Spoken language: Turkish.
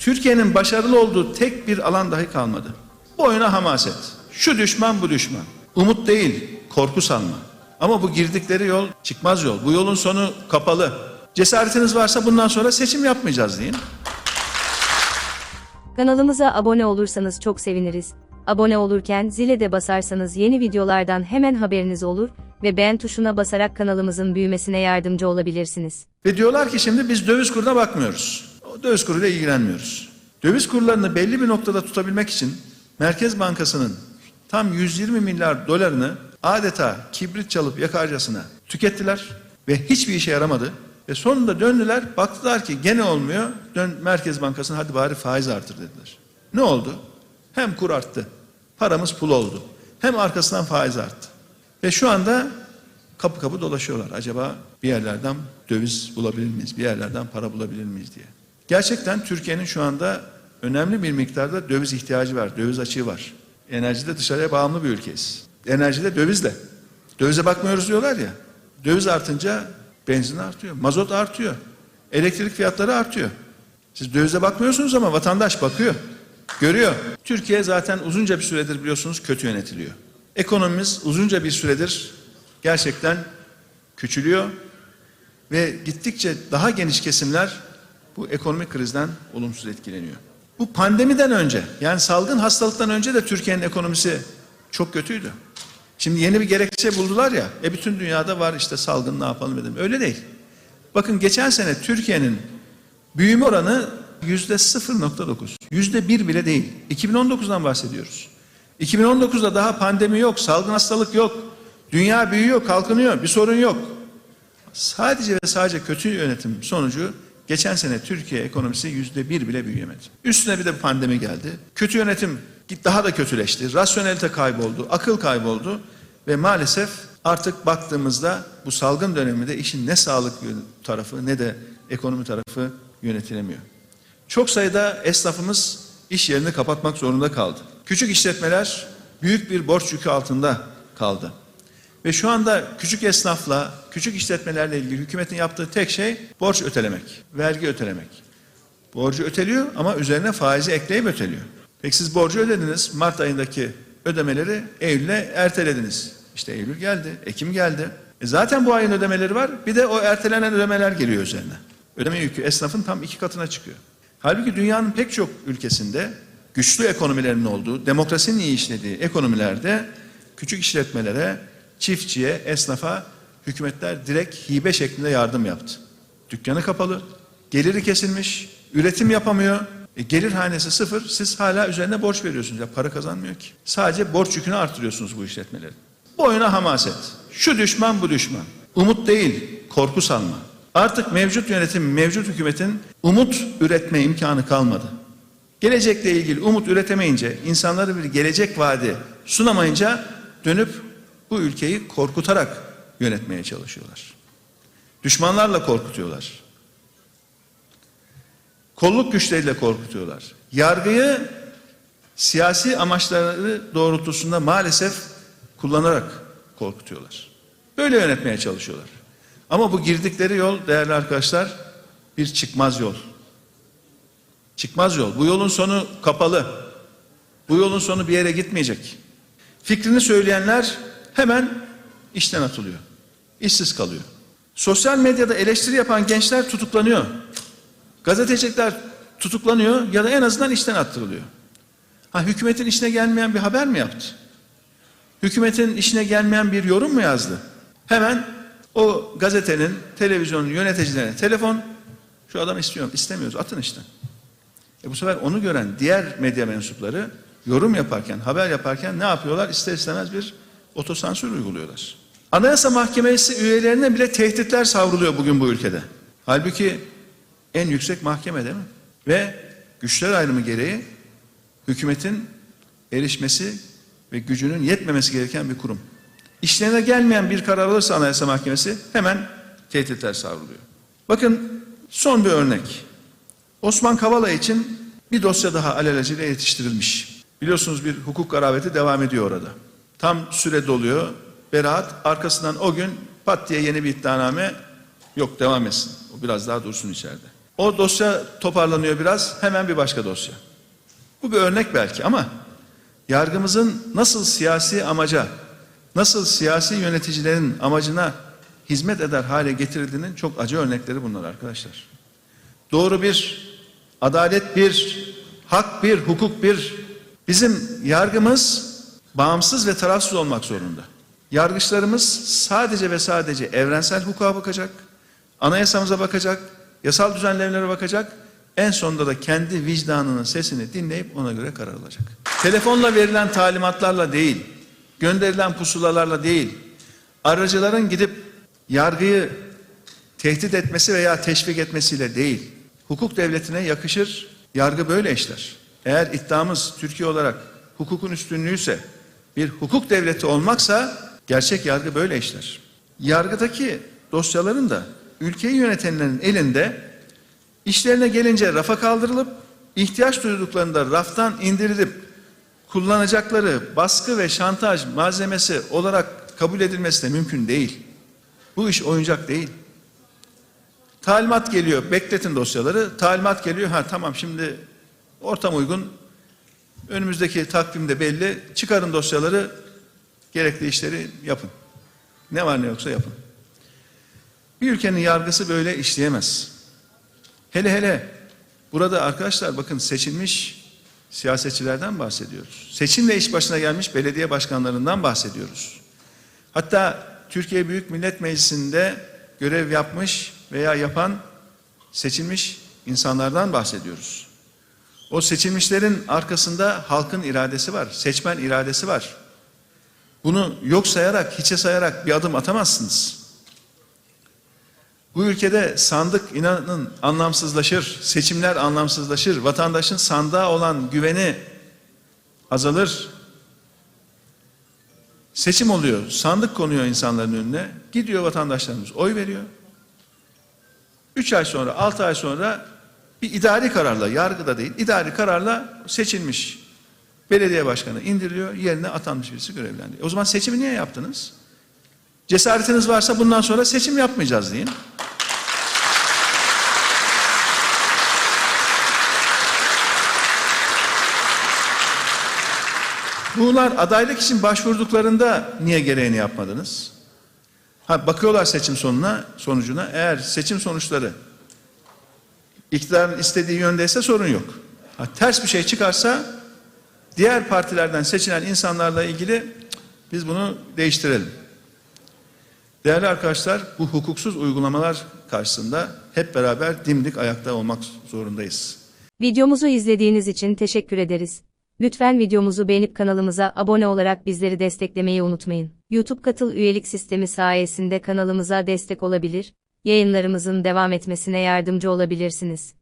Türkiye'nin başarılı olduğu tek bir alan dahi kalmadı. Boyuna hamaset. Şu düşman bu düşman. Umut değil, korku salma. Ama bu girdikleri yol çıkmaz yol. Bu yolun sonu kapalı. Cesaretiniz varsa bundan sonra seçim yapmayacağız deyin. Kanalımıza abone olursanız çok seviniriz. Abone olurken zile de basarsanız yeni videolardan hemen haberiniz olur ve beğen tuşuna basarak kanalımızın büyümesine yardımcı olabilirsiniz. Ve diyorlar ki şimdi biz döviz kuruna bakmıyoruz. Döviz kuruyla ilgilenmiyoruz. Döviz kurlarını belli bir noktada tutabilmek için Merkez Bankası'nın tam 120 milyar dolarını adeta kibrit çalıp yakarcasına tükettiler ve hiçbir işe yaramadı. Ve sonunda döndüler baktılar ki gene olmuyor. Dön Merkez Bankası'na hadi bari faiz artır dediler. Ne oldu? Hem kur arttı. Paramız pul oldu. Hem arkasından faiz arttı. Ve şu anda kapı kapı dolaşıyorlar. Acaba bir yerlerden döviz bulabilir miyiz? Bir yerlerden para bulabilir miyiz diye. Gerçekten Türkiye'nin şu anda önemli bir miktarda döviz ihtiyacı var. Döviz açığı var. Enerjide dışarıya bağımlı bir ülkeyiz. Enerjide dövizle. Dövize bakmıyoruz diyorlar ya. Döviz artınca benzin artıyor. Mazot artıyor. Elektrik fiyatları artıyor. Siz dövize bakmıyorsunuz ama vatandaş bakıyor. Görüyor. Türkiye zaten uzunca bir süredir biliyorsunuz kötü yönetiliyor. Ekonomimiz uzunca bir süredir gerçekten küçülüyor ve gittikçe daha geniş kesimler bu ekonomik krizden olumsuz etkileniyor. Bu pandemiden önce yani salgın hastalıktan önce de Türkiye'nin ekonomisi çok kötüydü. Şimdi yeni bir gerekçe buldular ya, e bütün dünyada var işte salgın ne yapalım dedim. Öyle değil. Bakın geçen sene Türkiye'nin büyüme oranı yüzde 0.9. Yüzde bir bile değil. 2019'dan bahsediyoruz. 2019'da daha pandemi yok, salgın hastalık yok. Dünya büyüyor, kalkınıyor, bir sorun yok. Sadece ve sadece kötü yönetim sonucu geçen sene Türkiye ekonomisi yüzde bir bile büyüyemedi. Üstüne bir de pandemi geldi. Kötü yönetim daha da kötüleşti. Rasyonelite kayboldu, akıl kayboldu ve maalesef artık baktığımızda bu salgın döneminde işin ne sağlık tarafı ne de ekonomi tarafı yönetilemiyor. Çok sayıda esnafımız iş yerini kapatmak zorunda kaldı. Küçük işletmeler büyük bir borç yükü altında kaldı. Ve şu anda küçük esnafla, küçük işletmelerle ilgili hükümetin yaptığı tek şey borç ötelemek, vergi ötelemek. Borcu öteliyor ama üzerine faizi ekleyip öteliyor. Peki siz borcu ödediniz, Mart ayındaki ödemeleri Eylül'e ertelediniz. İşte Eylül geldi, Ekim geldi. E zaten bu ayın ödemeleri var, bir de o ertelenen ödemeler geliyor üzerine. Ödeme yükü esnafın tam iki katına çıkıyor. Halbuki dünyanın pek çok ülkesinde güçlü ekonomilerin olduğu, demokrasinin iyi işlediği ekonomilerde küçük işletmelere, çiftçiye, esnafa hükümetler direkt hibe şeklinde yardım yaptı. Dükkanı kapalı, geliri kesilmiş, üretim yapamıyor. E, gelir hanesi sıfır, siz hala üzerine borç veriyorsunuz. Ya para kazanmıyor ki. Sadece borç yükünü artırıyorsunuz bu işletmelerin. Boyuna hamaset. Şu düşman bu düşman. Umut değil, korku salma. Artık mevcut yönetim, mevcut hükümetin umut üretme imkanı kalmadı. Gelecekle ilgili umut üretemeyince, insanlara bir gelecek vaadi sunamayınca dönüp bu ülkeyi korkutarak yönetmeye çalışıyorlar. Düşmanlarla korkutuyorlar. Kolluk güçleriyle korkutuyorlar. Yargıyı siyasi amaçları doğrultusunda maalesef kullanarak korkutuyorlar. Böyle yönetmeye çalışıyorlar. Ama bu girdikleri yol değerli arkadaşlar bir çıkmaz yol. Çıkmaz yol. Bu yolun sonu kapalı. Bu yolun sonu bir yere gitmeyecek. Fikrini söyleyenler hemen işten atılıyor. İşsiz kalıyor. Sosyal medyada eleştiri yapan gençler tutuklanıyor. Gazeteciler tutuklanıyor ya da en azından işten attırılıyor. Ha hükümetin işine gelmeyen bir haber mi yaptı? Hükümetin işine gelmeyen bir yorum mu yazdı? Hemen o gazetenin, televizyonun yöneticilerine telefon, şu adam istiyorum, istemiyoruz, atın işten. E bu sefer onu gören diğer medya mensupları yorum yaparken, haber yaparken ne yapıyorlar? İster istemez bir otosansür uyguluyorlar. Anayasa Mahkemesi üyelerine bile tehditler savruluyor bugün bu ülkede. Halbuki en yüksek mahkeme değil mi? Ve güçler ayrımı gereği hükümetin erişmesi ve gücünün yetmemesi gereken bir kurum. İşlerine gelmeyen bir karar alırsa Anayasa Mahkemesi hemen tehditler savruluyor. Bakın son bir örnek. Osman Kavala için bir dosya daha alelacele yetiştirilmiş. Biliyorsunuz bir hukuk garabeti devam ediyor orada. Tam süre doluyor. Beraat arkasından o gün pat diye yeni bir iddianame yok devam etsin. O biraz daha dursun içeride. O dosya toparlanıyor biraz, hemen bir başka dosya. Bu bir örnek belki ama yargımızın nasıl siyasi amaca, nasıl siyasi yöneticilerin amacına hizmet eder hale getirildiğinin çok acı örnekleri bunlar arkadaşlar. Doğru bir, adalet bir, hak bir, hukuk bir. Bizim yargımız bağımsız ve tarafsız olmak zorunda. Yargıçlarımız sadece ve sadece evrensel hukuka bakacak, anayasamıza bakacak, yasal düzenlemelere bakacak, en sonunda da kendi vicdanının sesini dinleyip ona göre karar alacak. Telefonla verilen talimatlarla değil, gönderilen pusulalarla değil, aracıların gidip yargıyı tehdit etmesi veya teşvik etmesiyle değil, hukuk devletine yakışır, yargı böyle işler. Eğer iddiamız Türkiye olarak hukukun üstünlüğüyse, bir hukuk devleti olmaksa gerçek yargı böyle işler. Yargıdaki dosyaların da ülkeyi yönetenlerin elinde işlerine gelince rafa kaldırılıp ihtiyaç duyduklarında raftan indirilip kullanacakları baskı ve şantaj malzemesi olarak kabul edilmesi de mümkün değil. Bu iş oyuncak değil. Talimat geliyor, bekletin dosyaları. Talimat geliyor, ha tamam şimdi ortam uygun. Önümüzdeki takvimde belli. Çıkarın dosyaları, gerekli işleri yapın. Ne var ne yoksa yapın. Bir ülkenin yargısı böyle işleyemez. Hele hele burada arkadaşlar bakın seçilmiş siyasetçilerden bahsediyoruz. Seçimle iş başına gelmiş belediye başkanlarından bahsediyoruz. Hatta Türkiye Büyük Millet Meclisi'nde görev yapmış veya yapan seçilmiş insanlardan bahsediyoruz. O seçilmişlerin arkasında halkın iradesi var, seçmen iradesi var. Bunu yok sayarak, hiçe sayarak bir adım atamazsınız. Bu ülkede sandık inanın anlamsızlaşır, seçimler anlamsızlaşır, vatandaşın sandığa olan güveni azalır. Seçim oluyor, sandık konuyor insanların önüne, gidiyor vatandaşlarımız oy veriyor. Üç ay sonra, altı ay sonra bir idari kararla, yargıda değil, idari kararla seçilmiş belediye başkanı indiriliyor, yerine atanmış birisi görevlendiriyor. O zaman seçimi niye yaptınız? Cesaretiniz varsa bundan sonra seçim yapmayacağız deyin. Bunlar adaylık için başvurduklarında niye gereğini yapmadınız? Ha, bakıyorlar seçim sonuna, sonucuna. Eğer seçim sonuçları iktidarın istediği yöndeyse sorun yok. Ha, ters bir şey çıkarsa diğer partilerden seçilen insanlarla ilgili "Cık, biz bunu değiştirelim. Değerli arkadaşlar bu hukuksuz uygulamalar karşısında hep beraber dimdik ayakta olmak zorundayız. Videomuzu izlediğiniz için teşekkür ederiz. Lütfen videomuzu beğenip kanalımıza abone olarak bizleri desteklemeyi unutmayın. YouTube katıl üyelik sistemi sayesinde kanalımıza destek olabilir, yayınlarımızın devam etmesine yardımcı olabilirsiniz.